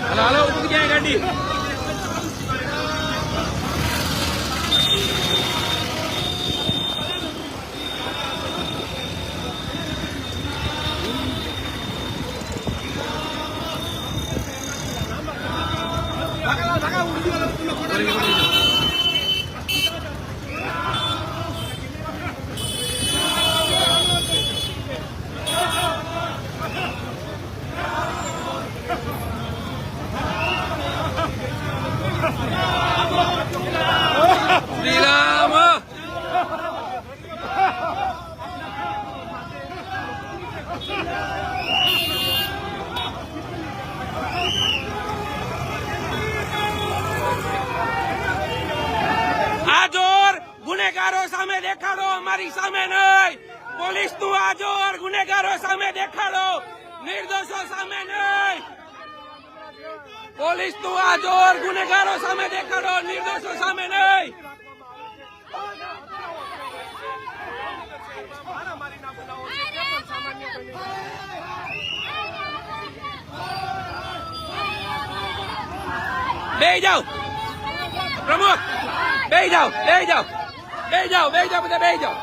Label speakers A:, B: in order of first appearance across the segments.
A: હાલો હાલો ઊભી ક્યાંય ગાડી. Lila! ગુનેગારો સામે દેખાડો, અમારી સામે નહીં. પોલીસનું આ જોર ગુનેગારો સામે દેખાડો. નિર્દોષો સામે નહીં. પોલીસનું આ જોર ગુનેગારો સામે દેખાડો, નિર્દોષો સામે નહીં. બે જાઓ. પ્રમુખ બે જાઓ બે જાઓ. બે જાઓ બે જાઓ બધા બે જાઓ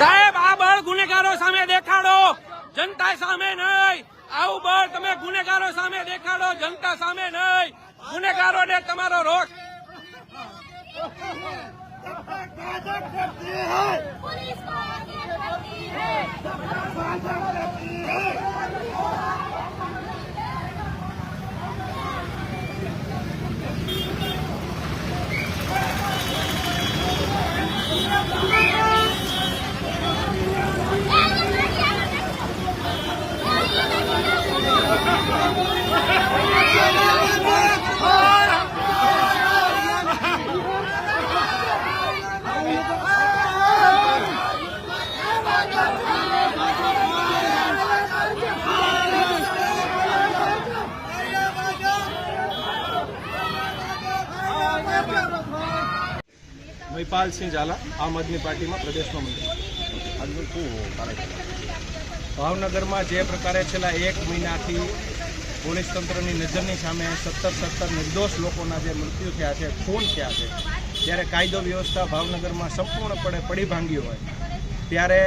A: સાહેબ, આ બળ ગુનેગારો સામે દેખાડો. જનતા સામે નહીં. આવું બળ તમે ગુનેગારો સામે દેખાડો, જનતા સામે નહીં. ગુનેગારોને તમારો રોષ
B: पुलिस को आगे बढ़ती है
C: મહિપાલસિંહ ઝાલા આમ આદમી પાર્ટીમાં પ્રદેશમાં મંત્રી. ભાવનગરમાં જે પ્રકારે છેલ્લા એક મહિનાથી પોલીસ તંત્રની નજરની સામે સત્તર સત્તર નિર્દોષ લોકોના જે મૃત્યુ થયા છે, ખૂન થયા છે, ત્યારે કાયદો વ્યવસ્થા ભાવનગરમાં સંપૂર્ણપણે પડી ભાંગી હોય. ત્યારે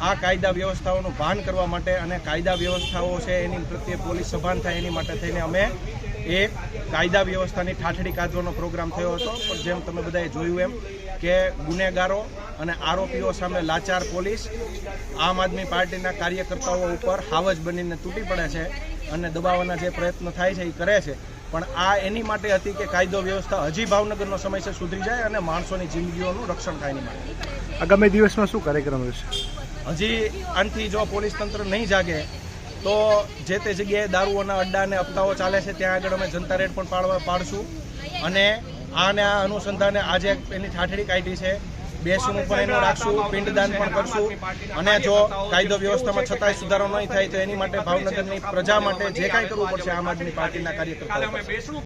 C: આ કાયદા વ્યવસ્થાઓનું ભાન કરવા માટે અને કાયદા વ્યવસ્થાઓ છે એની પ્રત્યે પોલીસ સભાન થાય એની માટે થઈને અમે એક કાયદા વ્યવસ્થાની ઠાઠડી કાઢવાનો પ્રોગ્રામ થયો હતો. પણ જેમ તમે બધાએ જોયું એમ કે ગુનેગારો અને આરોપીઓ સામે લાચાર પોલીસ આમ આદમી પાર્ટીના કાર્યકર્તાઓ ઉપર હાવજ બનીને તૂટી પડે છે અને દબાવવાના જે પ્રયત્ન થાય છે એ કરે છે. પણ આ એની માટે હતી કે કાયદો વ્યવસ્થા હજી ભાવનગરનો સમયસર સુધરી જાય અને માણસોની જિંદગીઓનું રક્ષણ થાય એની માટે.
D: આગામી દિવસમાં શું કાર્યક્રમ રહેશે?
C: હજી આનથી જો પોલીસ તંત્ર નહીં જાગે તો જે તે જગ્યાએ દારૂઓના અડ્ડા અને હપ્તાઓ ચાલે છે, ત્યાં આગળ અમે જનતા રેડ પણ પાડવા પાડશું. અને આને આ અનુસંધાને આજે એની ઠાઠડી કાઢી છે. બેસવું પણ એનું રાખશું, પિંડદાન પણ કરશું. અને જો કાયદો વ્યવસ્થામાં છતાંય સુધારો નહીં થાય, તો એની માટે ભાવનગરની પ્રજા માટે જે કાંઈ કરવું પડશે, આમ આદમી પાર્ટીના કાર્યકર્તાઓ.